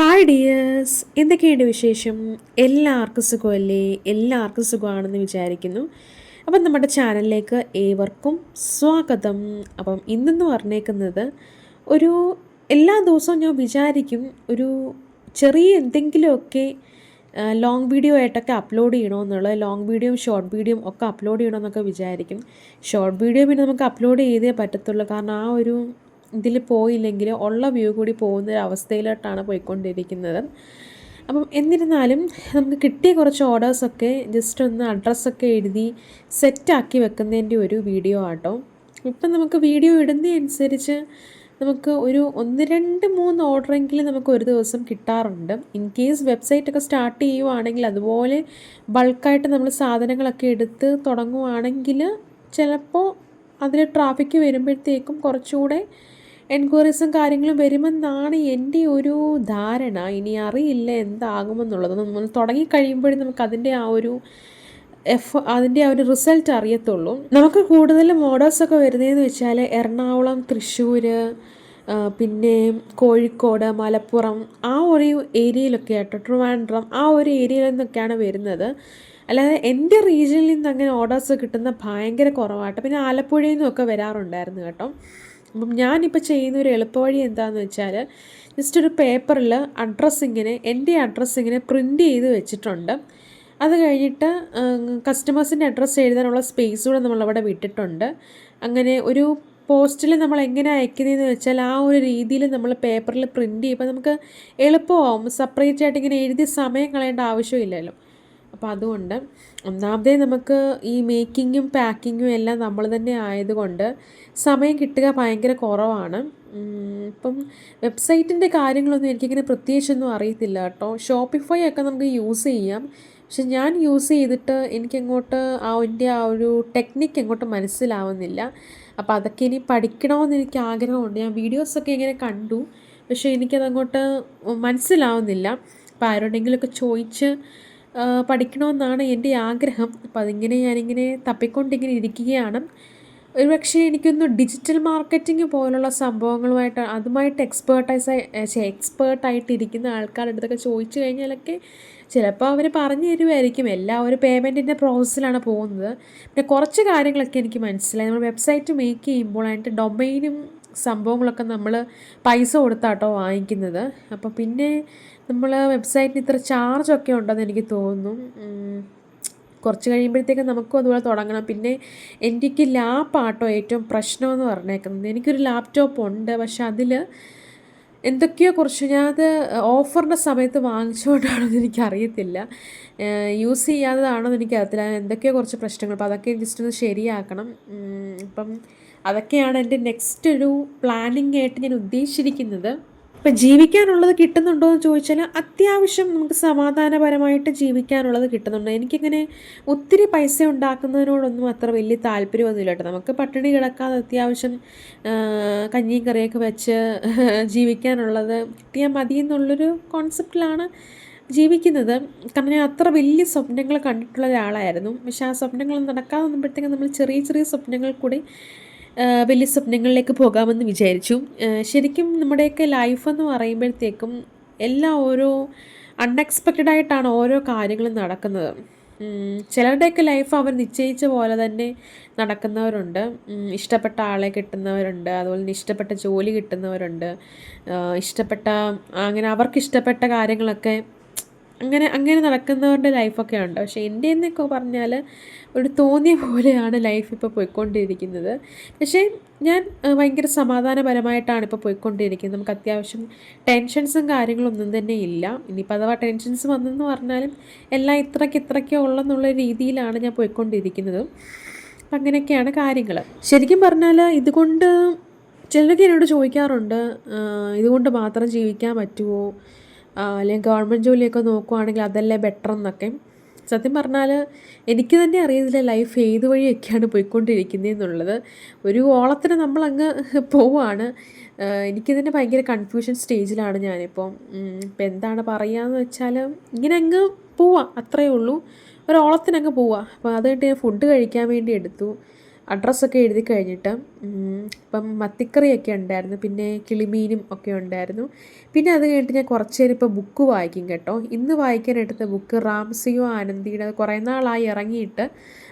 Hi dears എന്തൊക്കെയുണ്ട് വിശേഷം? എല്ലാവർക്കും സുഖമല്ലേ? എല്ലാവർക്കും സുഖമാണെന്ന് വിചാരിക്കുന്നു. അപ്പം നമ്മുടെ ചാനലിലേക്ക് ഏവർക്കും സ്വാഗതം. അപ്പം ഇന്നെന്ന് പറഞ്ഞേക്കുന്നത് ഒരു എല്ലാ ദിവസവും ഞാൻ വിചാരിക്കും ഒരു ചെറിയ എന്തെങ്കിലുമൊക്കെ ലോങ് വീഡിയോ ആയിട്ടൊക്കെ അപ്ലോഡ് ചെയ്യണമെന്നുള്ളത് ലോങ് വീഡിയോയും ഷോർട്ട് വീഡിയോയും ഒക്കെ അപ്ലോഡ് ചെയ്യണമെന്നൊക്കെ വിചാരിക്കും. ഷോർട്ട് വീഡിയോ പിന്നെ നമുക്ക് അപ്ലോഡ് ചെയ്തേ പറ്റത്തുള്ളൂ. കാരണം ആ ഒരു ഇതിൽ പോയില്ലെങ്കിൽ ഉള്ള വ്യൂ കൂടി പോകുന്ന ഒരു അവസ്ഥയിലോട്ടാണ് പോയിക്കൊണ്ടിരിക്കുന്നത്. അപ്പം എന്നിരുന്നാലും നമുക്ക് കിട്ടിയ കുറച്ച് ഓർഡേഴ്സൊക്കെ ജസ്റ്റ് ഒന്ന് അഡ്രസ്സൊക്കെ എഴുതി സെറ്റാക്കി വെക്കുന്നതിന്റെ ഒരു വീഡിയോ ആട്ടോ. ഇപ്പം നമുക്ക് വീഡിയോ ഇടുന്നതനുസരിച്ച് നമുക്ക് ഒരു ഒന്ന് രണ്ട് മൂന്ന് ഓർഡറെങ്കിലും നമുക്ക് ഒരു ദിവസം കിട്ടാറുണ്ട്. ഇൻ കേസ് വെബ്സൈറ്റൊക്കെ സ്റ്റാർട്ട് ചെയ്യുവാണെങ്കിൽ അതുപോലെ ബൾക്കായിട്ട് നമ്മൾ സാധനങ്ങളൊക്കെ എടുത്ത് തുടങ്ങുവാണെങ്കിൽ ചിലപ്പോൾ അതിൽ ട്രാഫിക്ക് വരുമ്പോഴത്തേക്കും കുറച്ചുകൂടെ എൻക്വയറീസും കാര്യങ്ങളും വരുമെന്നാണ് എന്റെ ഒരു ധാരണ. ഇനി അറിയില്ല എന്താകുമെന്നുള്ളത് നമ്മൾ തുടങ്ങിക്കഴിയുമ്പോഴേ കഴിയുമ്പോഴും നമുക്ക് അതിന്റെ ആ ഒരു എഫ് അതിന്റെ ആ ഒരു റിസൾട്ട് അറിയത്തുള്ളൂ. നമുക്ക് കൂടുതലും മോഡേഴ്സൊക്കെ വരുന്നതെന്ന് വെച്ചാൽ എറണാകുളം തൃശ്ശൂർ പിന്നെ കോഴിക്കോട് മലപ്പുറം ആ ഒരു ഏരിയയിലൊക്കെ ആയിട്ട് ട്രിവാൻഡ്രം ആ ഒരു ഏരിയയിൽ നിന്നൊക്കെയാണ് വരുന്നത്. അല്ലാതെ എന്റെ റീജിയനിൽ നിന്ന് അങ്ങനെ ഓർഡേഴ്സ് കിട്ടുന്ന ഭയങ്കര കുറവാട്ടോ. പിന്നെ ആലപ്പുഴയിൽ നിന്നൊക്കെ വരാറുണ്ടായിരുന്നു കേട്ടോ. അപ്പം ഞാനിപ്പോൾ ചെയ്യുന്ന ഒരു എളുപ്പവഴി എന്താണെന്ന് വെച്ചാൽ ജസ്റ്റ് ഒരു പേപ്പറിൽ അഡ്രസ്സ് ഇങ്ങനെ എന്റെ അഡ്രസ്സ് ഇങ്ങനെ പ്രിന്റ് ചെയ്ത് വെച്ചിട്ടുണ്ട്. അത് കഴിഞ്ഞിട്ട് കസ്റ്റമേഴ്സിന്റെ അഡ്രസ്സ് എഴുതാനുള്ള സ്പേസ് കൂടെ നമ്മളവിടെ വിട്ടിട്ടുണ്ട്. അങ്ങനെ ഒരു പോസ്റ്റിൽ നമ്മൾ എങ്ങനെ അയക്കുന്നതെന്ന് വെച്ചാൽ ആ ഒരു രീതിയിൽ നമ്മൾ പേപ്പറിൽ പ്രിന്റ് ചെയ്യുമ്പോൾ നമുക്ക് എളുപ്പമാവും. സെപ്പറേറ്റ് ആയിട്ട് ഇങ്ങനെ എഴുതി സമയം കളയേണ്ട ആവശ്യമില്ലല്ലോ. അപ്പോൾ അതുകൊണ്ട് ഒന്നാമതേ നമുക്ക് ഈ മേക്കിങ്ങും പാക്കിങ്ങും എല്ലാം നമ്മൾ തന്നെ ആയതുകൊണ്ട് സമയം കിട്ടുക ഭയങ്കര കുറവാണ്. ഇപ്പം വെബ്സൈറ്റിന്റെ കാര്യങ്ങളൊന്നും എനിക്കിങ്ങനെ പ്രത്യേകിച്ചൊന്നും അറിയത്തില്ല കേട്ടോ. ഷോപ്പിഫൈ ഒക്കെ നമുക്ക് യൂസ് ചെയ്യാം. പക്ഷെ ഞാൻ യൂസ് ചെയ്തിട്ട് എനിക്കങ്ങോട്ട് ആ എന്റെ ആ ഒരു ടെക്നിക്ക് അങ്ങോട്ട് മനസ്സിലാവുന്നില്ല. അപ്പോൾ അതൊക്കെ ഇനി പഠിക്കണമെന്ന് എനിക്ക് ആഗ്രഹമുണ്ട്. ഞാൻ വീഡിയോസൊക്കെ ഇങ്ങനെ കണ്ടു. പക്ഷേ എനിക്കതങ്ങോട്ട് മനസ്സിലാവുന്നില്ല. അപ്പോൾ ആരോടെങ്കിലുമൊക്കെ ചോദിച്ച് പഠിക്കണമെന്നാണ് എന്റെ ആഗ്രഹം. അപ്പോൾ അതിങ്ങനെ ഞാനിങ്ങനെ തപ്പിക്കൊണ്ടിങ്ങനെ ഇരിക്കുകയാണ്. ഒരുപക്ഷെ എനിക്കൊന്ന് ഡിജിറ്റൽ മാർക്കറ്റിംഗ് പോലുള്ള സംഭവങ്ങളുമായിട്ട് അതുമായിട്ട് എക്സ്പേർട്ടൈസ് എക്സ്പേർട്ടായിട്ട് ഇരിക്കുന്ന ആൾക്കാരുടെ അടുത്തൊക്കെ ചോദിച്ചു കഴിഞ്ഞാലൊക്കെ ചിലപ്പോൾ അവർ പറഞ്ഞു തരുമായിരിക്കും. എല്ലാ ഒരു പേയ്മെന്റിന്റെ പ്രോസസ്സിലാണ് പോകുന്നത്. പിന്നെ കുറച്ച് കാര്യങ്ങളൊക്കെ എനിക്ക് മനസ്സിലായി. നമ്മൾ വെബ്സൈറ്റ് മേക്ക് ചെയ്യുമ്പോൾ അതിന്റെ ഡൊമൈനും സംഭവങ്ങളൊക്കെ നമ്മൾ പൈസ കൊടുത്താട്ടോ വാങ്ങിക്കുന്നത്. അപ്പോൾ പിന്നെ നമ്മൾ വെബ്സൈറ്റിന് ഇത്ര ചാർജൊക്കെ ഉണ്ടെന്ന് എനിക്ക് തോന്നുന്നു. കുറച്ച് കഴിയുമ്പോഴത്തേക്കും നമുക്കും അതുപോലെ തുടങ്ങണം. പിന്നെ എനിക്ക് ലാപ്പാട്ടോ ഏറ്റവും പ്രശ്നമെന്ന് പറഞ്ഞേക്കുന്നത്. എനിക്കൊരു ലാപ്ടോപ്പ് ഉണ്ട്. പക്ഷെ അതിൽ എന്തൊക്കെയോ കുറച്ച് ഞാനത് ഓഫറിന്റെ സമയത്ത് വാങ്ങിച്ചുകൊണ്ടാണെന്ന് എനിക്കറിയത്തില്ല. യൂസ് ചെയ്യാത്തതാണോ എന്ന് എനിക്കറിയത്തില്ല. എന്തൊക്കെയോ കുറച്ച് പ്രശ്നങ്ങൾ. അപ്പോൾ അതൊക്കെ ജസ്റ്റ് ഒന്ന് ശരിയാക്കണം. അപ്പം അതൊക്കെയാണ് എന്റെ നെക്സ്റ്റ് ഒരു പ്ലാനിങ് ആയിട്ട് ഞാൻ ഉദ്ദേശിച്ചിരിക്കുന്നത്. ഇപ്പം ജീവിക്കാനുള്ളത് കിട്ടുന്നുണ്ടോ എന്ന് ചോദിച്ചാൽ അത്യാവശ്യം നമുക്ക് സമാധാനപരമായിട്ട് ജീവിക്കാനുള്ളത് കിട്ടുന്നുണ്ട്. എനിക്കിങ്ങനെ ഒത്തിരി പൈസ ഉണ്ടാക്കുന്നതിനോടൊന്നും അത്ര വലിയ താല്പര്യമൊന്നുമില്ല കേട്ടോ. നമുക്ക് പട്ടിണി കിടക്കാതെ അത്യാവശ്യം കഞ്ഞിയും കറിയൊക്കെ വെച്ച് ജീവിക്കാനുള്ളത് കിട്ടിയാൽ മതി എന്നുള്ളൊരു കോൺസെപ്റ്റിലാണ് ജീവിക്കുന്നത്. കാരണം ഞാൻ അത്ര വലിയ സ്വപ്നങ്ങൾ കണ്ടിട്ടുള്ള ഒരാളായിരുന്നു. പക്ഷേ ആ സ്വപ്നങ്ങൾ നടക്കാതെ വന്നപ്പോഴത്തേക്കും നമ്മൾ ചെറിയ ചെറിയ സ്വപ്നങ്ങൾ കൂടി വലിയ സ്വപ്നങ്ങളിലേക്ക് പോകാമെന്ന് വിചാരിച്ചു. ശരിക്കും നമ്മുടെയൊക്കെ ലൈഫ് എന്ന് പറയുമ്പോഴത്തേക്കും എല്ലാം ഓരോ അൺഎക്സ്പെക്റ്റഡ് ആയിട്ടാണ് ഓരോ കാര്യങ്ങളും നടക്കുന്നത്. ചിലരുടെയൊക്കെ ലൈഫ് അവർ നിശ്ചയിച്ച പോലെ തന്നെ നടക്കുന്നവരുണ്ട്. ഇഷ്ടപ്പെട്ട ആളെ കിട്ടുന്നവരുണ്ട് അതുപോലെ തന്നെ ഇഷ്ടപ്പെട്ട ജോലി കിട്ടുന്നവരുണ്ട്. ഇഷ്ടപ്പെട്ട അങ്ങനെ അവർക്ക് ഇഷ്ടപ്പെട്ട കാര്യങ്ങളൊക്കെ അങ്ങനെ അങ്ങനെ നടക്കുന്നവരുടെ ലൈഫൊക്കെ ഉണ്ട്. പക്ഷേ എന്റെ എന്നൊക്കെ പറഞ്ഞാൽ ഒരു തോന്നിയ പോലെയാണ് ലൈഫ് ഇപ്പോൾ പോയിക്കൊണ്ടിരിക്കുന്നത്. പക്ഷേ ഞാൻ ഭയങ്കര സമാധാനപരമായിട്ടാണ് ഇപ്പോൾ പോയിക്കൊണ്ടിരിക്കുന്നത്. നമുക്ക് അത്യാവശ്യം ടെൻഷൻസും കാര്യങ്ങളൊന്നും തന്നെ ഇല്ല. ഇനിയിപ്പോൾ അഥവാ ടെൻഷൻസ് വന്നെന്ന് പറഞ്ഞാലും എല്ലാം ഇത്രയ്ക്ക് ഇത്രയ്ക്കേ ഉള്ളെന്നുള്ള രീതിയിലാണ് ഞാൻ പോയിക്കൊണ്ടിരിക്കുന്നത്. അപ്പം അങ്ങനെയൊക്കെയാണ് കാര്യങ്ങൾ ശരിക്കും പറഞ്ഞാൽ ഇതുകൊണ്ട് ചിലരൊക്കെ എന്നോട് ചോദിക്കാറുണ്ട് ഇതുകൊണ്ട് മാത്രം ജീവിക്കാൻ പറ്റുമോ അല്ലെങ്കിൽ ഗവൺമെന്റ് ജോലിയൊക്കെ നോക്കുവാണെങ്കിൽ അതല്ലേ ബെറ്റർ എന്നൊക്കെ. സത്യം പറഞ്ഞാൽ എനിക്ക് തന്നെ അറിയത്തില്ല ലൈഫ് ഏത് വഴിയൊക്കെയാണ് പോയിക്കൊണ്ടിരിക്കുന്നത് എന്നുള്ളത്. ഒരു ഓളത്തിന് നമ്മളങ്ങ് പോവാണ്. എനിക്ക് തന്നെ ഭയങ്കര കൺഫ്യൂഷൻ സ്റ്റേജിലാണ് ഞാനിപ്പോൾ ഇപ്പം എന്താണ് പറയുകയെന്ന് വെച്ചാൽ ഇങ്ങനെ അങ്ങ് പോവാം അത്രയേ ഉള്ളൂ. ഒരു ഓളത്തിനങ്ങ് പോവാം. അപ്പോൾ അത് കഴിഞ്ഞിട്ട് ഞാൻ ഫുഡ് കഴിക്കാൻ വേണ്ടി എടുത്തു. അഡ്രസ്സൊക്കെ എഴുതി കഴിഞ്ഞിട്ട് ഇപ്പം മത്തിക്കറിയൊക്കെ ഉണ്ടായിരുന്നു പിന്നെ കിളിമീനും ഒക്കെ ഉണ്ടായിരുന്നു. പിന്നെ അത് കഴിഞ്ഞിട്ട് ഞാൻ കുറച്ച് നേരം ഇപ്പോൾ ബുക്ക് വായിക്കും കേട്ടോ. ഇന്ന് വായിക്കാൻ എടുത്ത ബുക്ക് റാംസിയോ ആനന്ദിയുടെ കുറേ നാളായി ഇറങ്ങിയിട്ട്.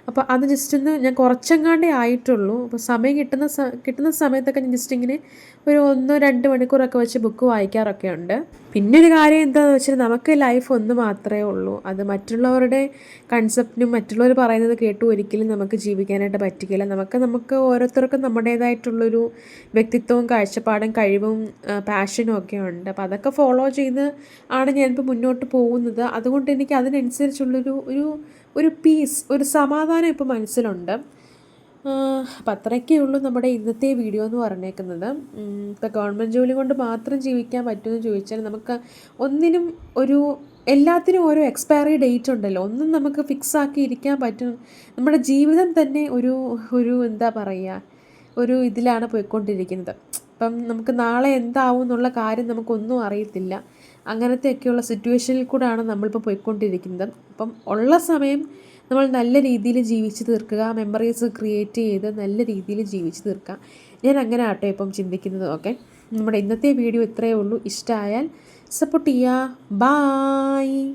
അപ്പോൾ അത് ജസ്റ്റ് ഒന്ന് ഞാൻ കുറച്ചെങ്ങാണ്ടേ ആയിട്ടുള്ളൂ. അപ്പോൾ സമയം കിട്ടുന്ന കിട്ടുന്ന സമയത്തൊക്കെ ഞാൻ ജസ്റ്റ് ഇങ്ങനെ ഒരു ഒന്നോ രണ്ട് മണിക്കൂറൊക്കെ വെച്ച് ബുക്ക് വായിക്കാറൊക്കെ ഉണ്ട്. പിന്നെ ഒരു കാര്യം എന്താണെന്ന് വെച്ചാൽ നമുക്ക് ലൈഫ് ഒന്ന് മാത്രമേ ഉള്ളൂ. അത് മറ്റുള്ളവരുടെ കൺസെപ്റ്റിനും മറ്റുള്ളവർ പറയുന്നത് കേട്ടും ഒരിക്കലും നമുക്ക് ജീവിക്കാനായിട്ട് പറ്റിക്കില്ല നമുക്ക് നമുക്ക് ഓരോരുത്തർക്കും നമ്മുടേതായിട്ടുള്ളൊരു വ്യക്തിത്വവും കാഴ്ചപ്പാടും കഴിവും പാഷനും ഒക്കെ ഉണ്ട്. അപ്പോൾ അതൊക്കെ ഫോളോ ചെയ്ത് ആണ് ഞാനിപ്പോൾ മുന്നോട്ട് പോകുന്നത്. അതുകൊണ്ട് എനിക്ക് അതിനനുസരിച്ചുള്ളൊരു ഒരു ഒരു പീസ് ഒരു സമാധാനം ഇപ്പോൾ മനസ്സിലുണ്ട്. അപ്പം അത്രയൊക്കെ ഉള്ളൂ നമ്മുടെ ഇന്നത്തെ വീഡിയോ എന്ന് പറഞ്ഞേക്കുന്നത്. ഇപ്പം ഗവൺമെന്റ് ജോലി കൊണ്ട് മാത്രം ജീവിക്കാൻ പറ്റുമെന്ന് ചോദിച്ചാൽ നമുക്ക് ഒന്നിനും ഒരു എല്ലാത്തിനും ഓരോ എക്സ്പയറി ഡേറ്റ് ഉണ്ടല്ലോ. ഒന്നും നമുക്ക് ഫിക്സ് ആക്കി ഇരിക്കാൻ പറ്റും. നമ്മുടെ ജീവിതം തന്നെ ഒരു ഒരു എന്താ പറയുക ഒരു ഇതിലാണ് പോയിക്കൊണ്ടിരിക്കുന്നത്. അപ്പം നമുക്ക് നാളെ എന്താവും എന്നുള്ള കാര്യം നമുക്കൊന്നും അറിയത്തില്ല. അങ്ങനത്തെയൊക്കെയുള്ള സിറ്റുവേഷനിൽ കൂടെയാണ് നമ്മളിപ്പോൾ പോയിക്കൊണ്ടിരിക്കുന്നത്. അപ്പം ഉള്ള സമയം നമ്മൾ നല്ല രീതിയിൽ ജീവിച്ച് തീർക്കുക മെമ്മറീസ് ക്രിയേറ്റ് ചെയ്ത് നല്ല രീതിയിൽ ജീവിച്ച് തീർക്കുക. ഞാൻ അങ്ങനെ ആട്ടോ ഇപ്പം ചിന്തിക്കുന്നത് ഓക്കെ നമ്മുടെ ഇന്നത്തെ വീഡിയോ ഇത്രയേ ഉള്ളൂ. ഇഷ്ടമായാൽ സപ്പോർട്ട് ചെയ്യുക. ബായ്